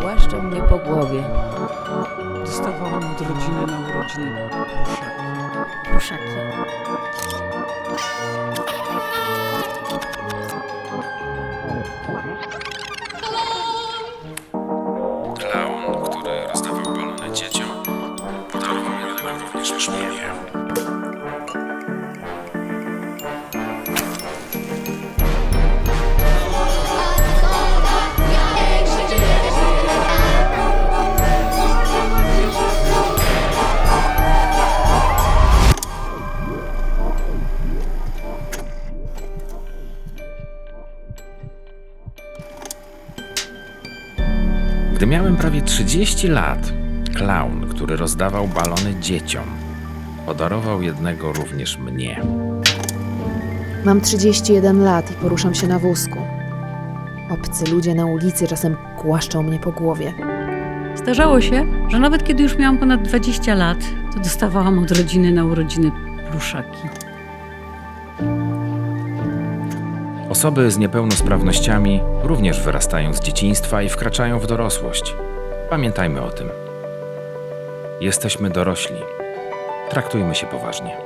Głaszczą mnie po głowie. Dostawałam od rodziny na urodziny puszaki. Puszaki. Leon, który rozdawał balony dzieciom, podarował mi również szpilię. Gdy miałem prawie 30 lat, klaun, który rozdawał balony dzieciom, podarował jednego również mnie. Mam 31 lat i poruszam się na wózku. Obcy ludzie na ulicy czasem głaszczą mnie po głowie. Zdarzało się, że nawet kiedy już miałam ponad 20 lat, to dostawałam od rodziny na urodziny pluszaki. Osoby z niepełnosprawnościami również wyrastają z dzieciństwa i wkraczają w dorosłość. Pamiętajmy o tym. Jesteśmy dorośli. Traktujmy się poważnie.